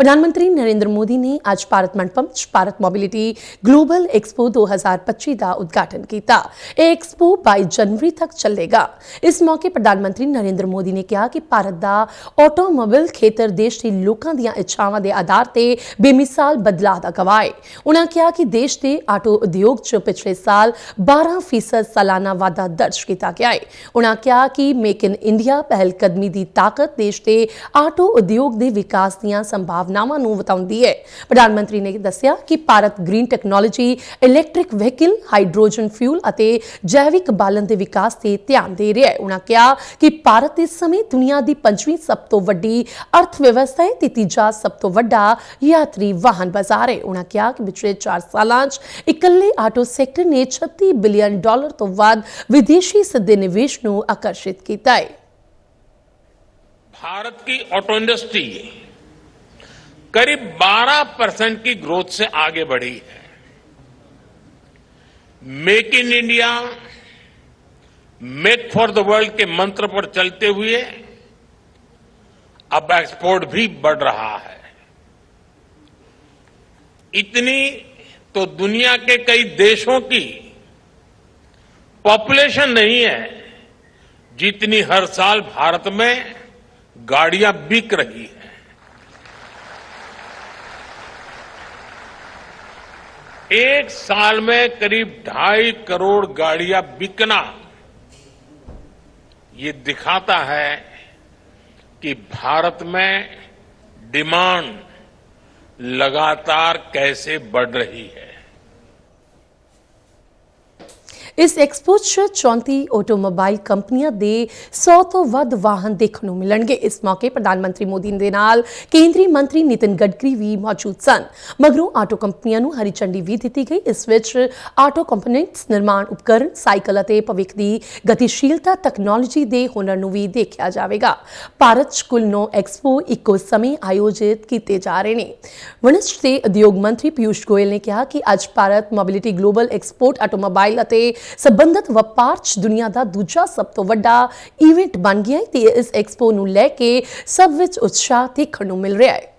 ਪ੍ਰਧਾਨ ਮੰਤਰੀ ਨਰਿੰਦਰ ਮੋਦੀ ਨੇ ਅੱਜ ਭਾਰਤ ਮੰਡਪਮ 'ਚ ਭਾਰਤ ਮੋਬਿਲਿਟੀ ਗਲੋਬਲ ਐਕਸਪੋ 2025 ਦਾ ਉਦਘਾਟਨ ਕੀਤਾ ਇਹ ਐਕਸਪੋ 22 ਜਨਵਰੀ ਤੱਕ ਚੱਲੇਗਾ ਇਸ ਮੌਕੇ ਪ੍ਰਧਾਨ ਮੰਤਰੀ ਨਰਿੰਦਰ ਮੋਦੀ ਨੇ ਕਿਹਾ ਕਿ ਭਾਰਤ ਦਾ ਆਟੋਮੋਬਾਈਲ ਖੇਤਰ ਦੇਸ਼ ਦੇ ਲੋਕਾਂ ਦੀਆਂ ਇੱਛਾਵਾਂ ਦੇ ਆਧਾਰ ਤੇ ਬੇਮਿਸਾਲ ਬਦਲਾਅ ਦਾ ਗਵਾਹ ਹੈ ਉਹਨਾਂ ਕਿਹਾ ਕਿ ਦੇਸ਼ ਦੇ ਆਟੋ ਉਦਯੋਗ 'ਚ ਪਿਛਲੇ ਸਾਲ 12% ਸਾਲਾਨਾ ਵਾਧਾ ਦਰਜ ਕੀਤਾ ਗਿਆ ਹੈ ਉਹਨਾਂ ਕਿਹਾ ਕਿ ਮੇਕ ਇਨ ਇੰਡੀਆ ਪਹਿਲ ਕਦਮੀ ਦੀ ਤਾਕਤ ਦੇਸ਼ ਦੇ ਆਟੋ ਉਦਯੋਗ ਦੇ ਵਿਕਾਸ ਦੀਆਂ ਸੰਭਾਵਨਾਵਾਂ ਨੂੰ ਵਤਾਉਂਦੀ ਹੈ ਪ੍ਰਧਾਨ ਮੰਤਰੀ ਨੇ ਦੱਸਿਆ ਕਿ Bharat green technology electric vehicle hydrogen fuel ਅਤੇ ਜੈਵਿਕ ਬਾਲਣ ਦੇ ਵਿਕਾਸ ਤੇ ਧਿਆਨ ਦੇ ਰਿਹਾ ਹੈ ਉਹਨਾਂ ਕਿਹਾ ਕਿ ਭਾਰਤ ਇਸ ਸਮੇਂ ਦੁਨੀਆ ਦੀ ਪੰਜਵੀਂ ਸਭ ਤੋਂ ਵੱਡੀ ਅਰਥ ਵਿਵਸਥਾ ਹੈ ਤੇ ਤੀਜਾ ਸਭ ਤੋਂ ਵੱਡਾ ਯਾਤਰੀ ਵਾਹਨ ਬਾਜ਼ਾਰ ਹੈ ਉਹਨਾਂ ਕਿਹਾ ਕਿ ਪਿਛਲੇ 4 ਸਾਲਾਂ 'ਚ ਇਕੱਲੇ ਆਟੋ ਸੈਕਟਰ ਨੇ 36 ਬਿਲੀਅਨ ਡਾਲਰ ਤੋਂ ਵੱਧ ਵਿਦੇਸ਼ੀ ਸਿੱਧੇ ਨਿਵੇਸ਼ ਨੂੰ ਆਕਰਸ਼ਿਤ ਕੀਤਾ ਹੈ भारत की ऑटो इंडस्ट्री करीब 12 परसेंट की ग्रोथ से आगे बढ़ी है। Make in India, make for the world के मंत्र पर चलते हुए अब एक्सपोर्ट भी बढ़ रहा है। इतनी तो दुनिया के कई देशों की पॉपुलेशन नहीं है जितनी हर साल भारत में गाड़ियाँ बिक रही हैं। एक साल में करीब ढाई करोड़ गाड़ियाँ बिकना, ये दिखाता है कि भारत में डिमांड लगातार कैसे बढ़ रही है। ਇਸ ਐਕਸਪੋ 'ਚ 34 ਆਟੋਮੋਬਾਈਲ ਕੰਪਨੀਆਂ ਦੇ 100 ਤੋਂ ਵੱਧ ਵਾਹਨ ਦੇਖਣ ਨੂੰ ਮਿਲਣਗੇ। ਇਸ ਮੌਕੇ ਪ੍ਰਧਾਨ ਮੰਤਰੀ ਮੋਦੀ ਦੇ ਨਾਲ ਕੇਂਦਰੀ ਮੰਤਰੀ ਨਿਤਿਨ ਗਡਕਰੀ ਵੀ ਮੌਜੂਦ ਸਨ। ਮਗਰੋਂ ਆਟੋ ਕੰਪਨੀਆਂ ਨੂੰ ਹਰੀ ਝੰਡੀ ਵੀ ਦਿੱਤੀ ਗਈ। ਇਸ ਵਿੱਚ ਆਟੋ ਕੰਪੋਨੈਂਟਸ, ਨਿਰਮਾਣ ਉਪਕਰਨ, ਸਾਈਕਲ ਅਤੇ ਭਵਿੱਖ ਦੀ ਗਤੀਸ਼ੀਲਤਾ ਤਕਨਾਲੋਜੀ ਦੇ ਹੁਨਰ ਨੂੰ ਵੀ ਦੇਖਿਆ ਜਾਵੇਗਾ। ਭਾਰਤ 'ਚ ਕੁੱਲ 9 ਐਕਸਪੋ ਇੱਕੋ ਸਮੇਂ ਆਯੋਜਿਤ ਕੀਤੇ ਜਾ ਰਹੇ ਨੇ। ਵਣਜ ਤੇ ਉਦਯੋਗ ਮੰਤਰੀ ਪਿਊਸ਼ ਗੋਇਲ ਨੇ ਕਿਹਾ ਕਿ ਅੱਜ Bharat mobility global export automobile ਅਤੇ ਸਬੰਧਤ ਵਪਾਰ 'ਚ ਦੁਨੀਆ ਦਾ ਦੂਜਾ ਸਭ ਤੋਂ ਵੱਡਾ ਇਵੈਂਟ ਬਣ ਗਿਆ ਹੈ ਤੇ ਇਸ ਐਕਸਪੋ ਨੂੰ ਲੈ ਕੇ ਸਭ ਵਿੱਚ ਉਤਸ਼ਾਹ ਦੇਖਣ ਨੂੰ ਮਿਲ ਰਿਹਾ ਹੈ।